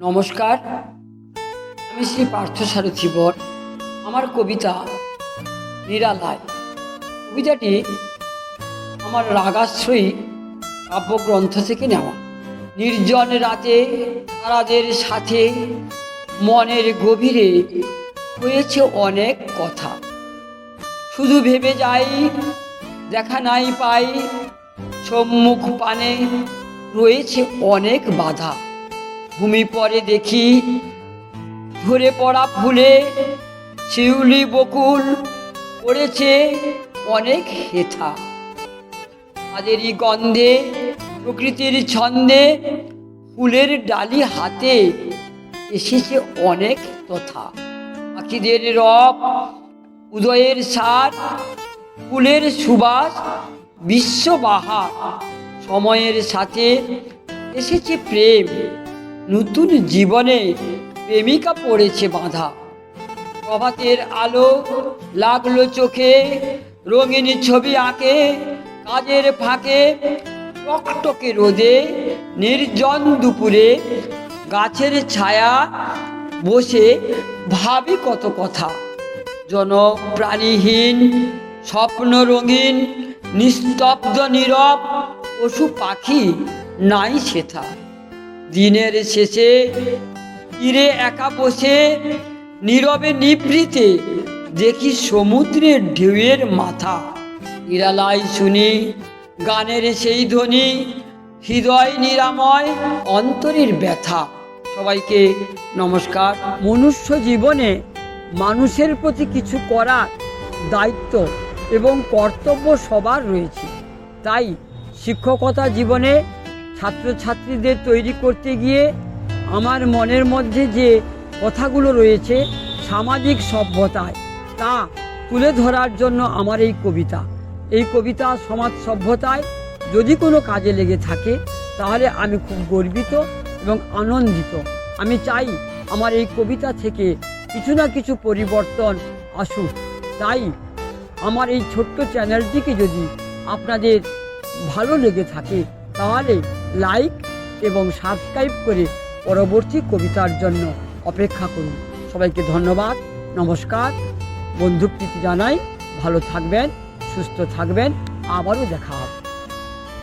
নমস্কার। আমি শ্রী পার্থসারথী বর আমার কবিতা নিরালায়। কবিতাটি আমার রাগাশ্রয়ী কাব্যগ্রন্থ থেকে নেওয়া। নির্জন রাতে তারাদের সাথে মনের গভীরে হয়েছে অনেক কথা। শুধু ভেবে যাই, দেখা নাই পাই সম্মুখ পানে রয়েছে অনেক বাধা। ভূমি পরে দেখি ধরে পড়া ফুলে শিউলি বকুল পড়েছে অনেক হেথা। তাদেরই গন্ধে, প্রকৃতির ছন্দে ফুলের ডালি হাতে এসেছে অনেক তথা। পাখিদের রব, উদয়ের সার, ফুলের সুবাস, বিশ্ববাহার। সময়ের সাথে এসেছে প্রেম। নতুন জীবনে প্রেমিকা পড়েছে বাঁধা। প্রভাতের আলো লাগল চোখে, রঙিন ছবি আঁকে, কাজের ফাঁকে, টকটকে রোদে, নির্জন দুপুরে গাছের ছায়া বসে ভাবি কত কথা। জনপ্রাণীহীন, স্বপ্ন রঙিন, নিস্তব্ধ নীরব, পশু পাখি নাই সেথা। দিনের শেষে তীরে একা বসে, নীরবে নিভৃতে দেখি সমুদ্রের ঢেউয়ের মাথা। নিরালাই শুনি, গানের সেই ধ্বনি, হৃদয় নিরাময়, অন্তরের ব্যথা। সবাইকে নমস্কার। মনুষ্য জীবনে মানুষের প্রতি কিছু করার দায়িত্ব এবং কর্তব্য সবার রয়েছে। তাই শিক্ষকতা জীবনে ছাত্রছাত্রীদের তৈরি করতে গিয়ে আমার মনের মধ্যে যে কথাগুলো রয়েছে সামাজিক সভ্যতায়, তা তুলে ধরার জন্য আমার এই কবিতা। এই কবিতা সমাজ সভ্যতায় যদি কোনো কাজে লেগে থাকে, তাহলে আমি খুব গর্বিত এবং আনন্দিত। আমি চাই আমার এই কবিতা থেকে কিছু না কিছু পরিবর্তন আসুক। তাই আমার এই ছোট্ট চ্যানেলটিকে যদি আপনাদের ভালো লেগে থাকে, তাহলে লাইক এবং সাবস্ক্রাইব করে পরবর্তী কবিতার জন্য অপেক্ষা করুন। সবাইকে ধন্যবাদ, নমস্কার। বন্ধুপ্রীতি জানাই, ভালো থাকবেন, সুস্থ থাকবেন, আবারও দেখা